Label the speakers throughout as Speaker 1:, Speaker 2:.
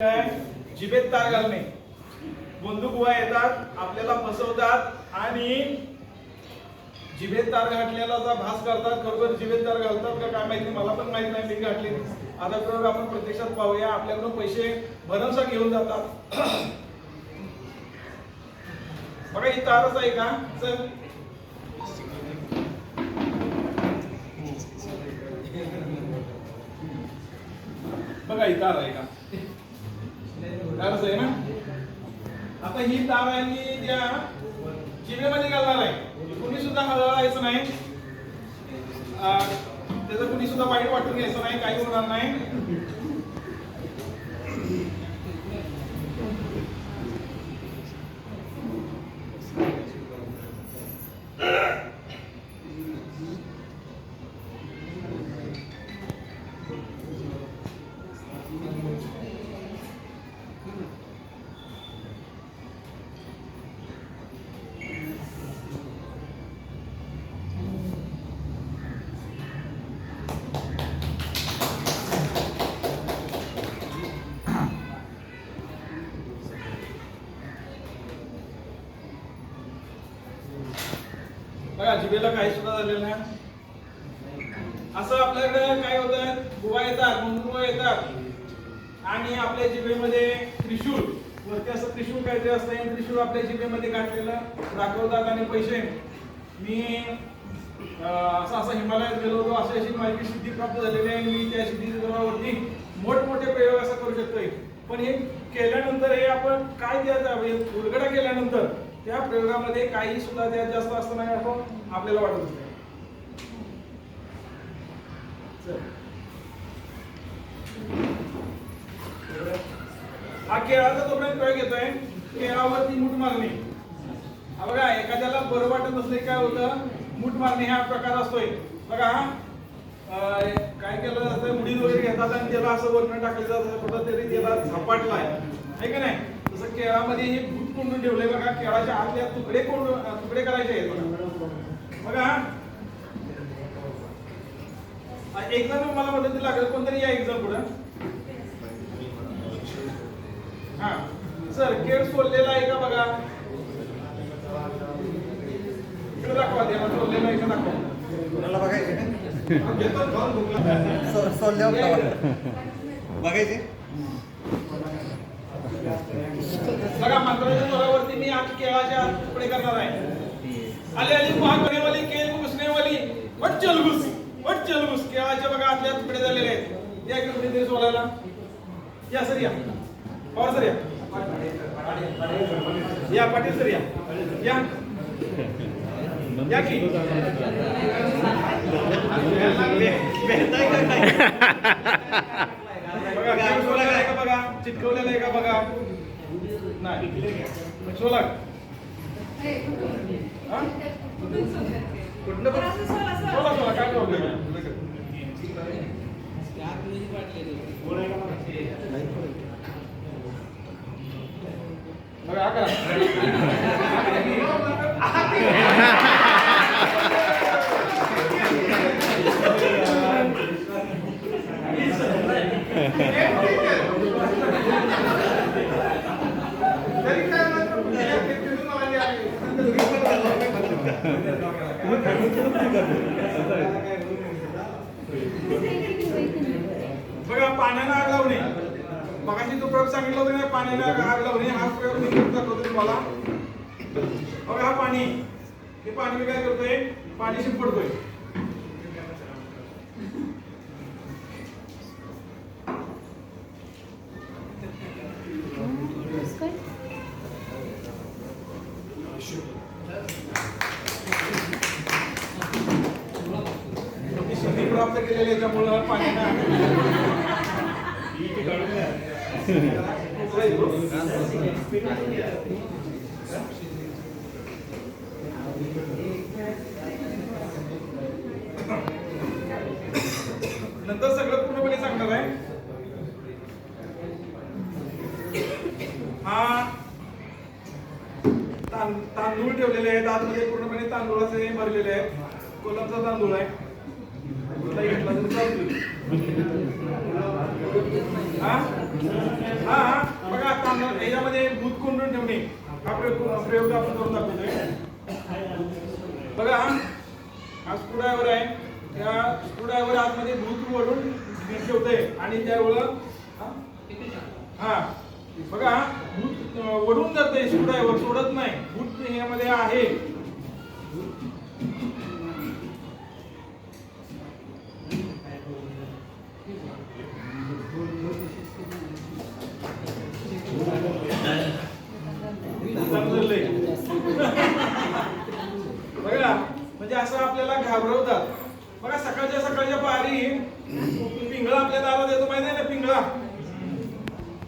Speaker 1: जिबेत तार घालणे. बंदूक उभा येतात आपल्याला फसवतात आणि जिभेत तार घातलेला भास करतात. खरोखर जिभेत तार घालतात का काय माहिती? मला पण माहीत नाही मी घातली. आता खरोखर आपण प्रत्यक्षात पाहूया. आपल्याकडून पैसे भरमसा घेऊन जातात. बघा ही तारच आहे का? चल. बघा ही तार आहे का? असं आहे ना? आता ही तार आहे मी त्या जिभेमध्ये घालणार आहे कुणी सुद्धा हलवायचं नाही. त्याचं कुणी सुद्धा वाईट वाटून घ्यायचं नाही काही होणार नाही. जिभेला काही सुद्धा झालेलं नाही. असं आपल्याकडे काय होतं? गुवा येतात मुंडुबा येतात. आणि आपल्या जिभेमध्ये त्रिशूळ. वरती असं त्रिशूळ काहीतरी असतं आणि त्रिशूळ आपल्या जिभेमध्ये गाठलेलं दाखवतात आणि पैसे. मी असं असं हिमालयात गेलो होतो अशी अशी माझी सिद्धी प्राप्त झालेली आहे. आणि मी त्या सिद्धीवरती मोठमोठे प्रयोग असं करू शकतोय. पण हे केल्यानंतर हे आपण काय द्यायचं? उलगडा केल्यानंतर त्या प्रयोगामध्ये काही सुद्धा त्यात जास्त असतं नाही असं आपल्याला वाटत असतं हा केळाचा तोपर्यंत प्रयोग येतोय. केळावरती मूठ मारणे हा बघा एखाद्याला बरं वाटत नसले काय होतं? मूठ मारणे हा प्रकार असतोय. बघा काय केलं जातं? मुडी वगैरे घेतात आणि त्याला असं वरण टाकलं जातं कुठं तरी त्याला झपाटलाय. आहे का नाही? तसं केळामध्ये हे भूत कोंडून ठेवलंय बघा केळाच्या आतल्या तुकडे कोंडून अं, तुकडे करायचे आहेत बघा. एक्झाम मला मदत लागेल कोणतरी या एक्झाम पुढं. हा. सर केळ सोडलेला आहे का बघा? इकडे दाखवा त्याला सोडलेला आहे का दाखवा?
Speaker 2: कोणाला बघायचे सोडल्यावर? बघायचे
Speaker 1: बघा मंत्राच्या जोरावरती मी आज करणार आहे. आली आली महागणेवाली केळ घुसणेवाली वट वट बघा आतल्या तुकडे झालेले आहेत. या इकडे या सर या. पवार सर या. या पाटील सर या. या. या की? बघा आहे का बघा? चिटकवलेला आहे का बघा? नाही. सोला कुठलं सोला सोला काय प्रॉब्लेम आहे बघा हा करा तरी काय म्हणतो? तिथून मला जे बघा पाण्यानं आग लावणे मगाशी तो प्रयोग सांगितला होता ना पाण्यानं आग लावणे हा प्रयोग मी करत होतो तुम्हाला. बघा हा पाणी. हे पाणी मी काय करतोय? पाणी शिंपडतोय ती सिद्धी प्राप्त केलेली नंतर सगळं पूर्णपणे सांगणार आहे. हा तांदूळ ठेवलेले आहेत. आतमध्ये पूर्णपणे तांदूळाचे भरलेले आहेत. कोलमचा तांदूळ आहे कुठलाही घेतला तरी चालतो हा हा हा बघा आता याच्यामध्ये भूत कोंडून ठेवणे हा प्रयोग आपण करून दाखवतोय बघा हा स्क्रूड्रायव्हर आहे त्या स्क्रूड्रायव्हर आतमध्ये भूत वरून ठेवतोय आणि त्यावेळेला हा? बघा भूत अं, जाते स्क्रूड्रायव्हर सोडत नाही भूत यामध्ये आहे असं आपल्याला घाबरवतात. बघा सकाळच्या सकाळच्या पारी. पिंगळा आपल्या दारात येतो माहिती आहे ना पिंगळा?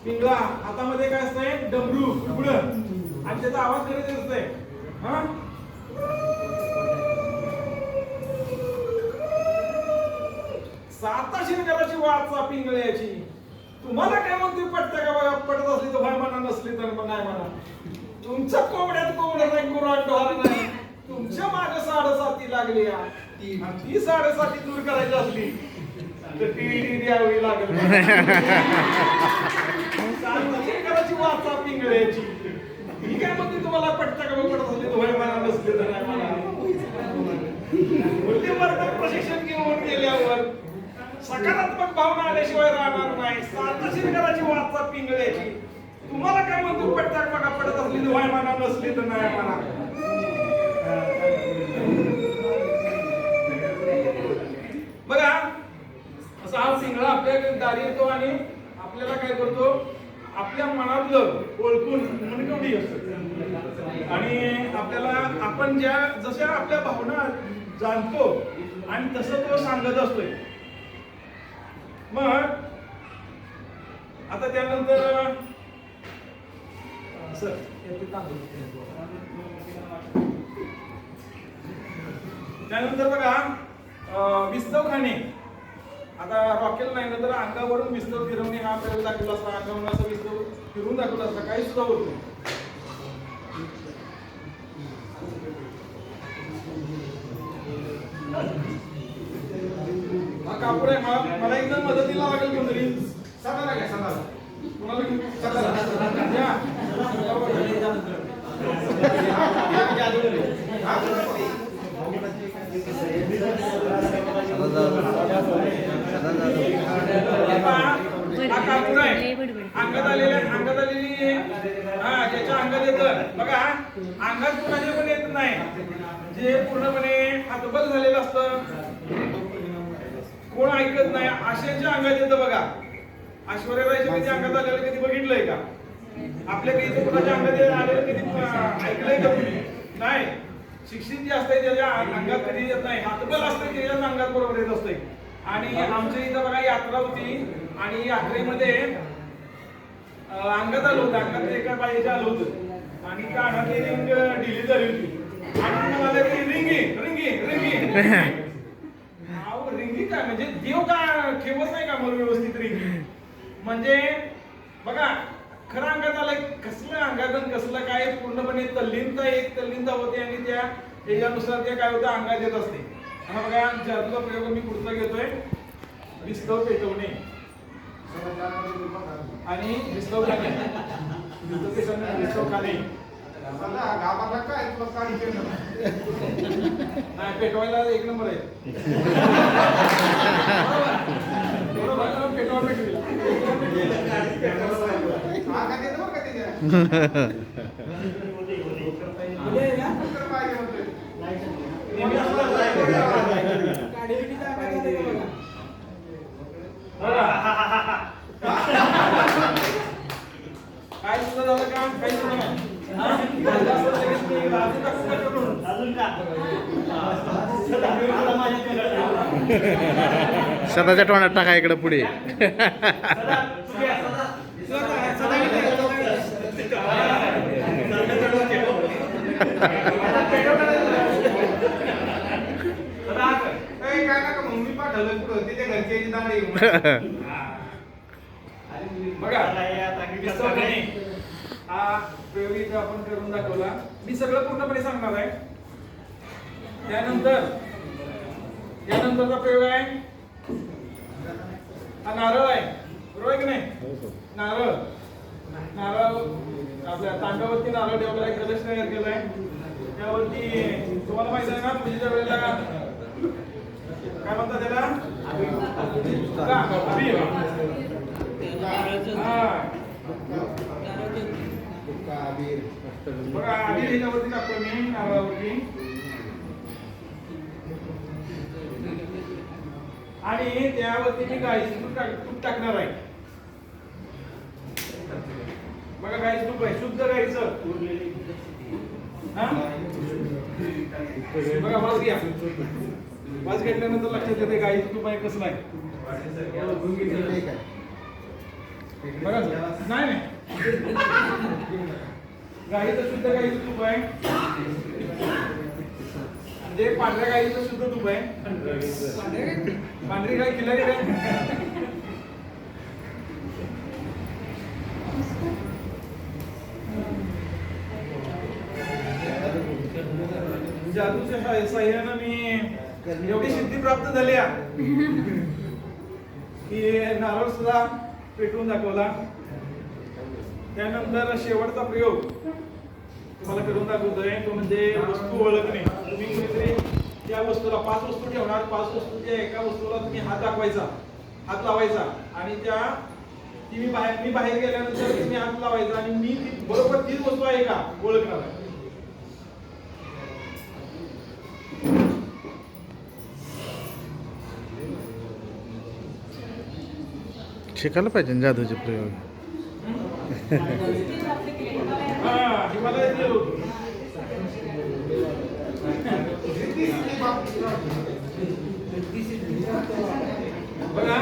Speaker 1: पिंगळा हातामध्ये काय असतंय? डमरू पुढं आणि त्याचा आवाज करत येत असतंय. हा? साता शिरकराची वाचा पिंगळ्याची. तुम्हाला काय म्हणते पटतं का बघा? पटत असली तर भाई म्हणा नसली तर मग नाही म्हणा. तुमच्या कोंबड्यात कोंबड्या नाही कुराड नाही. तुमच्या मागे साडेसाती लागली या. ती साडेसाती दूर करायची असली तर टी टी द्यावी लागेल. साता शिरकराची वाचा पिंगळ्याची. ही काय म्हणते तुम्हाला पटतं का पडत असली तर भाई नसले तर नाही म्हणा बुद्धिवर्धक प्रशिक्षण घेऊन गेल्यावर सकारात्मक भावना आल्याशिवाय राहणार नाही. साता शिरकराची वाचा पिंगळ्याची. तुम्हाला काय म्हणतो पडतात बघा पडत असली तर वाय म्हणा नसली तर नाही म्हणा बघा सगळं आपल्या दारी येतो आणि आपल्याला काय करतो? आपल्या मनातलं ओळखून मनकवडी असत. आणि आपल्याला आपण ज्या जशा आपल्या भावना जाणतो आणि तसं तो सांगत असतोय. मग आता त्यानंतर सर त्यानंतर बघा विस्तव खाणे आता रॉकेल नाही तर अंगावरून विस्तव फिरवणे हा प्रयोग दाखवला असता अंगावरून असं विस्तव फिरून दाखवला असता काही सुद्धा होत नाही. हा कापूर आहे मला मला एकदम मदतीला लागेल कोणतरी. सदा घ्या सदा कोणाला घेऊन सदा या. आता हा कापूर आहे अंगात आलेल्या अंगात आलेली हा ज्याच्या अंगात येतं बघा अंगात कुणाच्या पण येत नाही जे पूर्णपणे हतबल झालेलं असतं कोण ऐकत नाही अशाच्या अंगात येतं बघा. ऐश्वर्या रायच्या कधी अंगात आलेलं कधी बघितलंय का? आपल्या काही कोणाच्या अंगात आलेलं कधी ऐकलंय का कुणी? नाही. शिक्षित जे असते त्याच्या अंगात कधी येत नाही. हातबल असते त्याच्याच अंगात बरोबर येत असते आणि आमच्या इथं बघा यात्रा होती. आणि यात्रेमध्ये अंगात आलं होतं. अंगात एका बाईच्या आलं होतं. आणि कानातली रिंग ढिली झाली होती. आणि की रिंगी रिंगी रिंगी. काय म्हणजे देव का ठेवत नाही का मग व्यवस्थित रिंगी म्हणजे बघा खरं अंगात आलंय कसलं अंगात आणि कसलं काय पूर्णपणे तल्लीनता एक तल्लीनता होते आणि त्या त्याच्यानुसार ते काय होतं अंगात येत असते. हा बघा जादूचा प्रयोग मी पुढचा घेतोय. विस्तव पेटवणे. आणि विस्तव खाणे. विस्तव पेटवणे विस्तव खाणे. नाही पेटवायला एक नंबर आहे. पेटवा पेटवी काय झालं का काही सुद्धा हा? झालं असं लगेच मी
Speaker 3: सदाच्या तोंडात टाका इकडे पुढे.
Speaker 1: बघा. हा प्रयोग इथे आपण करून दाखवला. मी सगळं पूर्णपणे सांगणार आहे. त्यानंतर त्यानंतरचा प्रयोग आहे. हा नारळ आहे. बरोबर आहे की नाही? नारळ. नारळ आपल्या तांब्यावरती नारळ ठेवलाय कलश तयार केलाय. त्यावरती तुम्हाला माहीत आहे ना पूजेच्या वेळेला काय म्हणतात त्याला का? अबीर. हा. बघा अबीर ह्याच्यावरती टाकतो मी. नारळावरती आणि त्यावरती मी गाईचं तूप टाक- तूप टाकणार आहे. बघा गाईचं तूप आहे. शुद्ध गाईचं हा? बघा वाज घ्या वाज घेतल्यानंतर लक्षात येते गाईचं तूप आहे कसं आहे. बघा नाही नाही. गाईचं शुद्ध गाईचं तूप आहे. म्हणजे पांढऱ्या गाईचं शुद्ध तूप आहे. पांढरी गाई खिलारी गाय. जादूच्या सह्यानं मी एवढी सिद्धी प्राप्त झाली आहे. की नारळ सुद्धा पेटवून दाखवला. त्यानंतर शेवटचा प्रयोग तुम्हाला करून दाखवतोय. तो म्हणजे वस्तू ओळखणे. तुम्ही कुठेतरी त्या वस्तूला पाच वस्तू ठेवणार. पाच वस्तूच्या एका वस्तूला तुम्ही हात दाखवायचा. हात लावायचा. आणि त्या ती मी बाहेर मी बाहेर गेल्यानंतर तुम्ही हात लावायचा. आणि मी ती बरोबर तीच वस्तू आहे का? ओळखणार आहे
Speaker 3: शिकायला पाहिजे ना जादूचे प्रयोग
Speaker 1: हा हे मला येते होतं. बघा